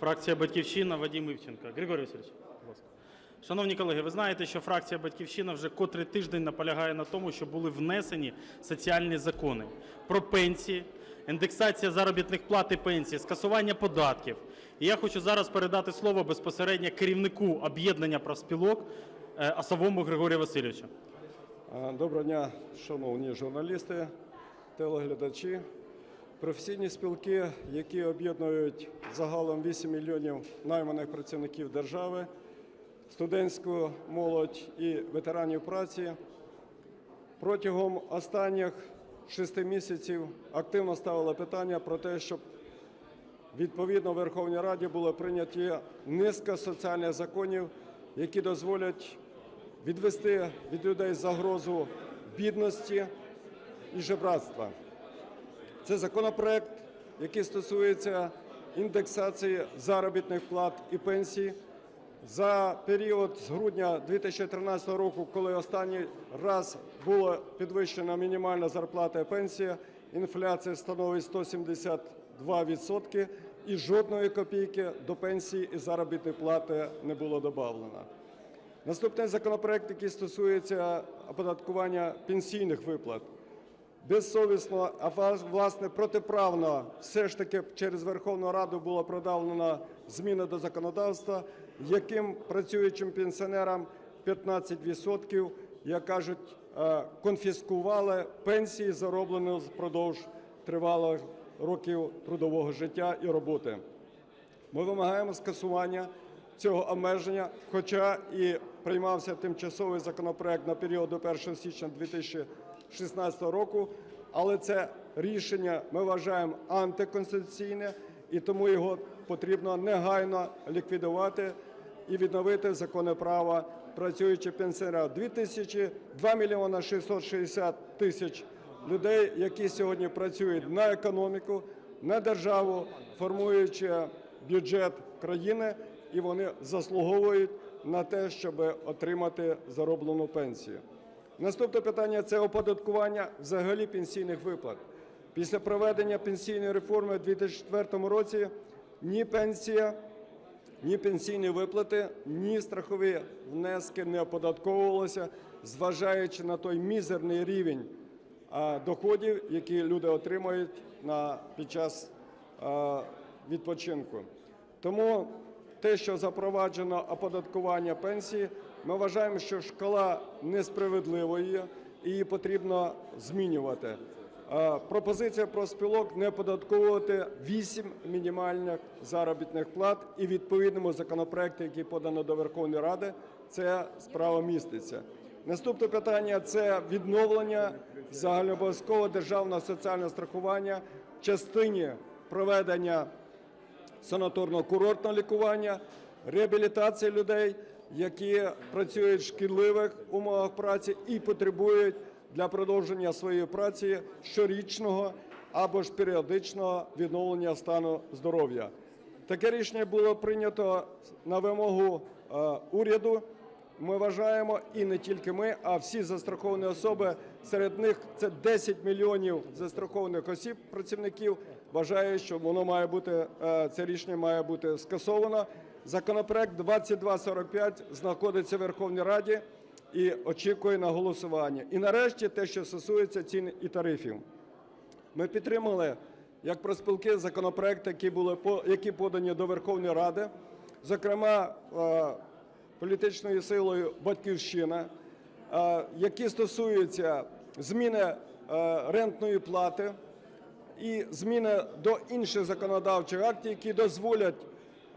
Фракція Батьківщина, Вадим Івченко. Григорій Васильович, будь ласка. Шановні колеги, ви знаєте, що фракція Батьківщина вже котрий тиждень наполягає на тому, щоб були внесені соціальні закони про пенсії, індексація заробітних плат і пенсій, скасування податків. І я хочу зараз передати слово безпосередньо керівнику об'єднання профспілок е, Осовому Григорію Васильовичу. Доброго дня, шановні журналісти, телеглядачі. Професійні спілки, які об'єднують загалом 8 мільйонів найманих працівників держави, студентську молодь і ветеранів праці, протягом останніх шести місяців активно ставили питання про те, щоб відповідно в Верховній Раді було прийняті низка соціальних законів, які дозволять відвести від людей загрозу бідності і жебратства. Це законопроект, який стосується індексації заробітних плат і пенсій. За період з грудня 2013 року, коли останній раз була підвищена мінімальна зарплата і пенсія, інфляція становить 172% і жодної копійки до пенсії і заробітної плати не було додано. Наступний законопроект, який стосується оподаткування пенсійних виплат. Безсовісно, а власне протиправно, все ж таки через Верховну Раду було продавлено зміни до законодавства, яким працюючим пенсіонерам 15%, як кажуть, е, конфіскували пенсії, зароблені впродовж тривалих років трудового життя і роботи. Ми вимагаємо скасування цього обмеження, хоча і приймався тимчасовий законопроект на період до 1 січня 2016 року, але це рішення ми вважаємо антиконституційне, і тому його потрібно негайно ліквідувати і відновити законне право працюючих пенсіонерів. 2 тисячі, 2 мільйона 660 тисяч людей, які сьогодні працюють на економіку, на державу, формуючи бюджет країни, і вони заслуговують на те, щоб отримати зароблену пенсію. Наступне питання це оподаткування взагалі пенсійних виплат. Після проведення пенсійної реформи у 2004 році ні пенсія, ні пенсійні виплати, ні страхові внески не оподатковувалися, зважаючи на той мізерний рівень доходів, які люди отримують на, під час відпочинку. Тому те, що запроваджено оподаткування пенсії, ми вважаємо, що шкала несправедливої, і її потрібно змінювати. Е, Пропозиція профспілок не оподатковувати 8 мінімальних заробітних плат і відповідному законопроекті, який подано до Верховної Ради, це справа міститься. Наступне питання це відновлення загальнообов'язкового державного соціального страхування в частині проведення санаторно-курортного лікування, реабілітації людей, які працюють в шкідливих умовах праці і потребують для продовження своєї праці щорічного або ж періодичного відновлення стану здоров'я. Таке рішення було прийнято на вимогу е, уряду. Ми вважаємо, і не тільки ми, а всі застраховані особи, серед них це 10 мільйонів застрахованих осіб, працівників, вважають, що воно має бути, е, це рішення має бути скасовано. Законопроект 2245 знаходиться в Верховній Раді і очікує на голосування. І нарешті те, що стосується цін і тарифів. Ми підтримали як профспілки законопроекти, які подані до Верховної Ради, зокрема е, політичною силою Батьківщина, е, які стосуються зміни е, рентної плати і зміни до інших законодавчих актів, які дозволять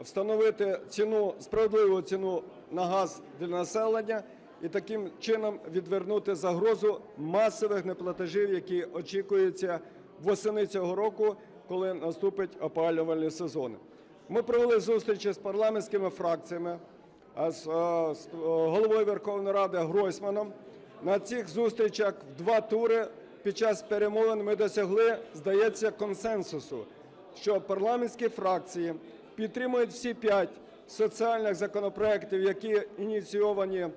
встановити ціну справедливу ціну на газ для населення і таким чином відвернути загрозу масових неплатежів, які очікуються восени цього року, коли наступить опалювальний сезон. Ми провели зустрічі з парламентськими фракціями, з, е, е, головою Верховної Ради Гройсманом. На цих зустрічах в два тури під час перемовин ми досягли, здається, консенсусу, що парламентські фракції підтримують всі п'ять соціальних законопроєктів, які ініційовані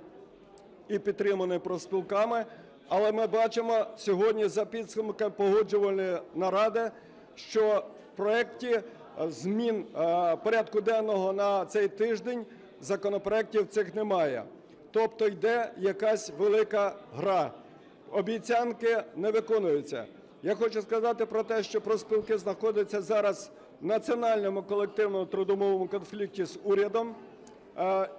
і підтримані профспілками. Але ми бачимо сьогодні за підсумками погоджувальної наради, що в проєкті е, змін е, порядку денного на цей тиждень, законопроєктів цих немає. Тобто йде якась велика гра. Обіцянки не виконуються. Я хочу сказати про те, що профспілки знаходяться зараз в національному колективному трудовому конфлікті з урядом.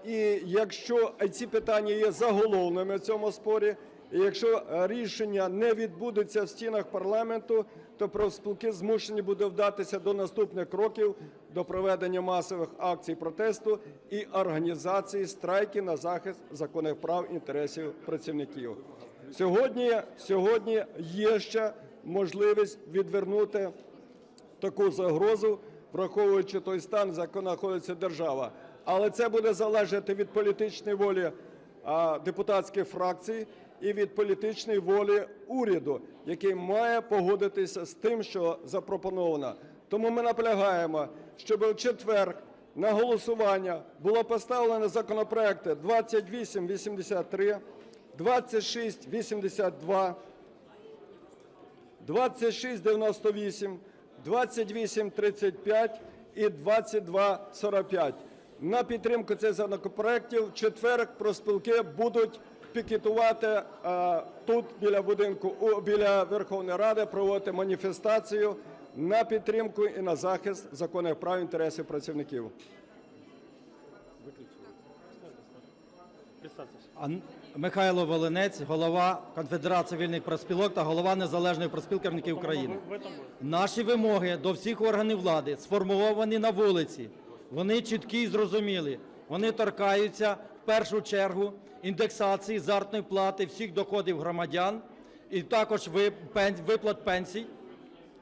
І якщо ці питання є заголовними в цьому спорі, і якщо е, рішення не відбудеться в стінах парламенту, то профспілки змушені будуть вдатися до наступних кроків до проведення масових акцій протесту і організації страйків на захист законних прав і інтересів працівників. Сьогодні, сьогодні є ще можливість відвернути таку загрозу, враховуючи той стан, за яким знаходиться держава. Але це буде залежати від політичної волі депутатських фракцій і від політичної волі уряду, який має погодитися з тим, що запропоновано. Тому ми наполягаємо, щоб в четвер на голосування було поставлено законопроекти 2883, 2682, 2698, 2835 і 2245. На підтримку цих законопроєктів в четвер профспілки будуть пікетувати е, тут біля будинку, у- біля Верховної Ради, проводити маніфестацію на підтримку і на захист законних прав і інтересів працівників. Ан- Михайло Волинець, голова Конфедерації вільних профспілок та голова Незалежної профспілки керівників України. Наші вимоги до всіх органів влади сформовані на вулиці. Вони чіткі і зрозумілі. Вони торкаються в першу чергу індексації заробітної плати всіх доходів громадян і також виплат пенсій.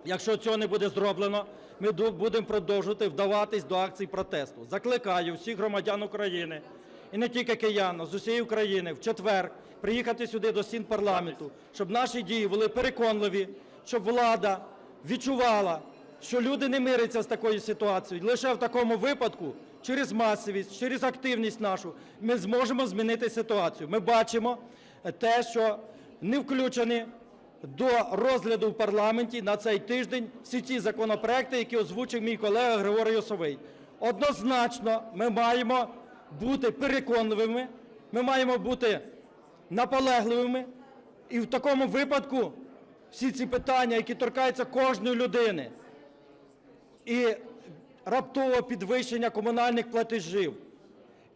Якщо цього не буде зроблено, ми будемо продовжувати вдаватись до акцій протесту. Закликаю всіх громадян України і не тільки киян, з усієї України в четвер приїхати сюди до стін парламенту, щоб наші дії були переконливі, щоб влада відчувала, що люди не миряться з такою ситуацією. Лише в такому випадку, через масовість, через активність нашу, ми зможемо змінити ситуацію. Ми бачимо е, те, що не включені до розгляду в парламенті на цей тиждень всі ті законопроекти, які озвучив мій колега Григорій Осовий. Однозначно, ми маємо бути переконливими, ми маємо бути наполегливими, і в такому випадку всі ці питання, які торкаються кожної людини, і раптове підвищення комунальних платежів,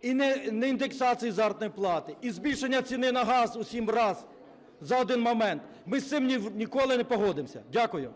і не, не індексації заробітної плати, і збільшення ціни на газ у сім раз за один момент. Ми з цим ні, ніколи не погодимося. Дякую.